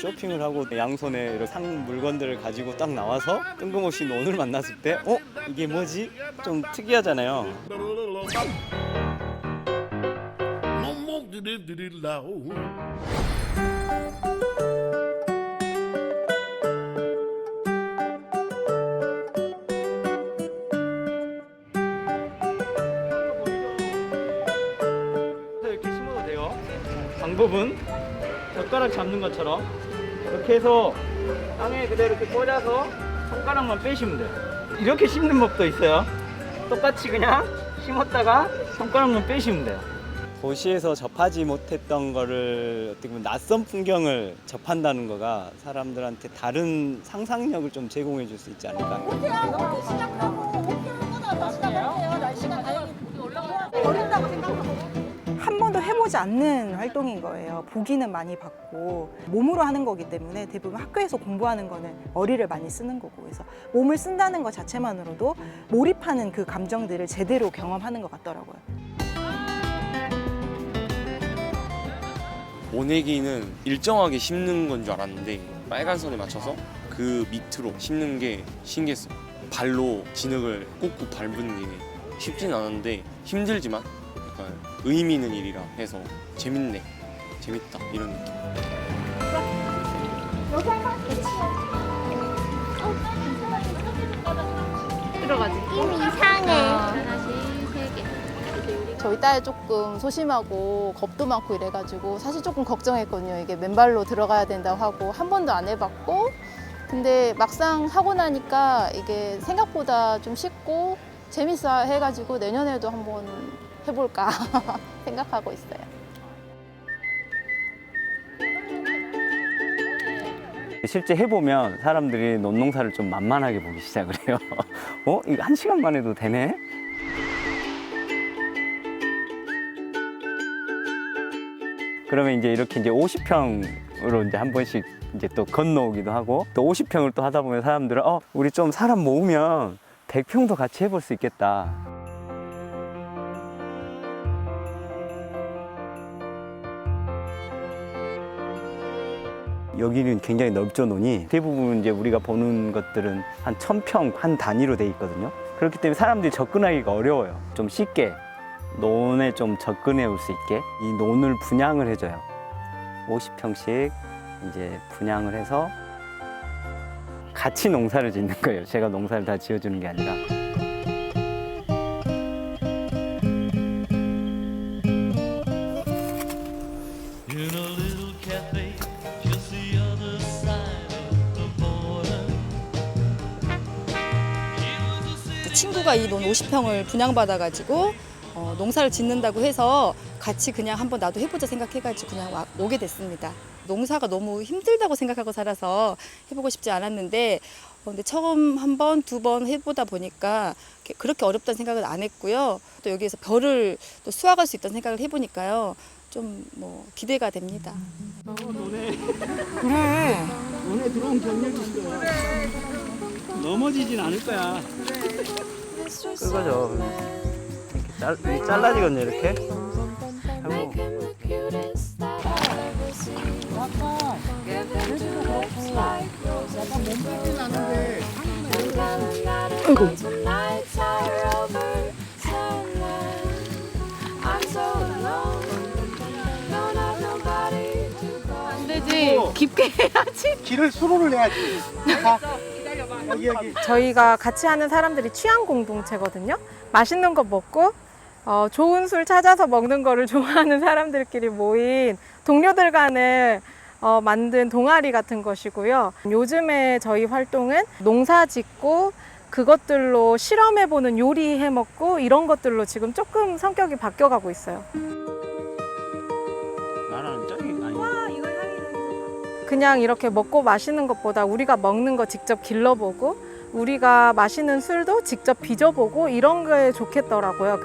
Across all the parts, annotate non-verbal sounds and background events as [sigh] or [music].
쇼핑을 하고 양손에 이런 산 물건들을 가지고 딱 나와서 뜬금없이 논을 만났을 때 어? 이게 뭐지? 좀 특이하잖아요. 방법은 젓가락 잡는 것처럼 이렇게 해서 땅에 그대로 이렇게 꽂아서 손가락만 빼시면 돼요. 이렇게 심는 법도 있어요. 똑같이 그냥 심었다가 손가락만 빼시면 돼요. 도시에서 접하지 못했던 거를 어떻게 보면 낯선 풍경을 접한다는 거가 사람들한테 다른 상상력을 좀 제공해 줄 수 있지 않을까. 않는 활동인 거예요. 보기는 많이 받고 몸으로 하는 거기 때문에 대부분 학교에서 공부하는 거는 머리를 많이 쓰는 거고 그래서 몸을 쓴다는 것 자체만으로도 몰입하는 그 감정들을 제대로 경험하는 것 같더라고요. 모내기는 일정하게 심는 건 줄 알았는데 빨간 선에 맞춰서 그 밑으로 심는 게 신기했어요. 발로 진흙을 꾹꾹 밟는 게 쉽진 않은데 힘들지만 의미 있는 일이라 해서 재밌네, 재밌다 이런 느낌. 이상해. 하나씩 세 개. 저희 딸 조금 소심하고 겁도 많고 이래가지고 사실 조금 걱정했거든요. 이게 맨발로 들어가야 된다고 하고 한 번도 안 해봤고 근데 막상 하고 나니까 이게 생각보다 좀 쉽고 재밌어 해가지고 내년에도 한번 해볼까 [laughs] 생각하고 있어요. 실제 해보면 사람들이 논농사를 좀 만만하게 보기 시작을 해요. [laughs] 어? 이거 한 시간만 해도 되네? 그러면 이제 이렇게 이제 50평으로 이제 한 번씩 이제 또 건너오기도 하고 또 50평을 또 하다 보면 사람들은 어, 우리 좀 사람 모으면 100평도 같이 해볼 수 있겠다. 여기는 굉장히 넓죠 논이. 대부분 이제 우리가 보는 것들은 한 1000평 한 단위로 돼 있거든요. 그렇기 때문에 사람들이 접근하기가 어려워요. 좀 쉽게 논에 좀 접근해 올 수 있게. 이 논을 분양을 해줘요. 50평씩 이제 분양을 해서 같이 농사를 짓는 거예요. 제가 농사를 다 지어주는 게 아니라 친구가 이 논 50평을 분양받아가지고 어, 농사를 짓는다고 해서 같이 그냥 한번 나도 해보자 생각해가지고 그냥 와- 오게 됐습니다. 농사가 너무 힘들다고 생각하고 살아서 해보고 싶지 않았는데 어, 근데 처음 한 번, 두 번 해보다 보니까 그렇게 어렵다는 생각을 안 했고요. 또 여기에서 별을 또 수확할 수 있다는 생각을 해보니까요. 좀 뭐 기대가 됩니다. 넘어지진 않을 거야 그거죠 이렇게 잘, 이게 잘라지거든요 이렇게 하고 안 되지 깊게 길을 수로를. 자, 여기. 저희가 같이 하는 사람들이 취향 공동체거든요. 맛있는 거 먹고 어, 좋은 술 찾아서 먹는 거를 [laughs] 좋아하는 사람들끼리 모인 동료들 간에 어, 만든 동아리 같은 것이고요. 요즘에 저희 활동은 농사 짓고 그것들로 실험해보는 요리 해먹고 이런 것들로 지금 조금 성격이 바뀌어가고 있어요. 그냥 이렇게 먹고 마시는 것보다 우리가 먹는 거 직접 길러보고 우리가 마시는 술도 직접 빚어보고 이런 게 좋겠더라고요.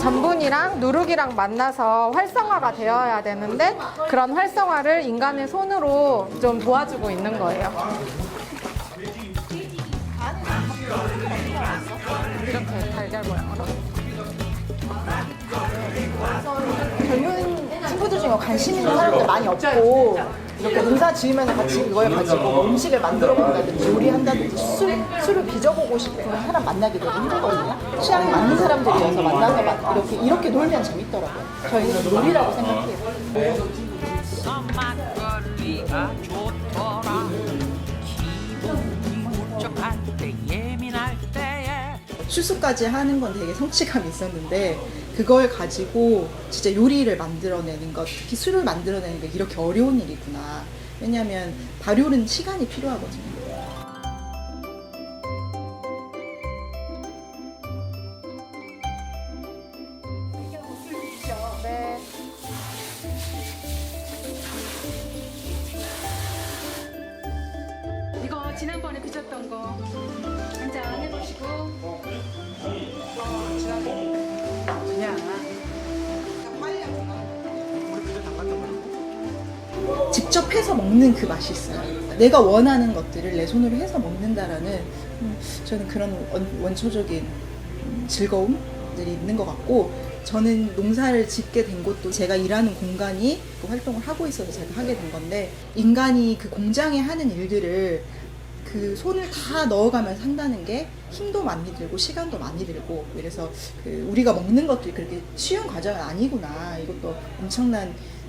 전분이랑 누룩이랑 만나서 활성화가 되어야 되는데 그런 활성화를 인간의 손으로 좀 도와주고 있는 거예요. 이렇게 달걀 모양으로. 젊은 친구들 중에 관심 있는 사람들 많이 없고 이렇게 농사 지으면서 같이 이걸 가지고 음식을 만들어 본다든지 요리한다든지 술, 술을 빚어보고 싶은 사람 만나기 되게 힘들거든요. 취향이 맞는 사람들이어서 만나서 막 이렇게 이렇게 놀면 재밌더라고요. 저희는 놀이라고 생각해요. 때에 실수까지 하는 건 되게 성취감이 있었는데 그걸 가지고 진짜 요리를 만들어내는 것, 특히 술을 만들어내는 게 이렇게 어려운 일이구나. 왜냐하면 발효는 시간이 필요하거든요. 네. 이거 지난번에 드셨던 거 직접 해서 먹는 그 맛이 있어요. 내가 원하는 것들을 내 손으로 해서 먹는다라는 음, 저는 그런 원, 원초적인 음, 즐거움들이 있는 것 같고 저는 농사를 짓게 된 곳도 제가 일하는 공간이 그 활동을 하고 있어서 제가 하게 된 건데 인간이 그 공장에 하는 일들을 그 손을 다 넣어가면서 한다는 게 힘도 많이 들고 시간도 많이 들고 그래서 그 우리가 먹는 것들이 그렇게 쉬운 과정은 아니구나 이것도 엄청난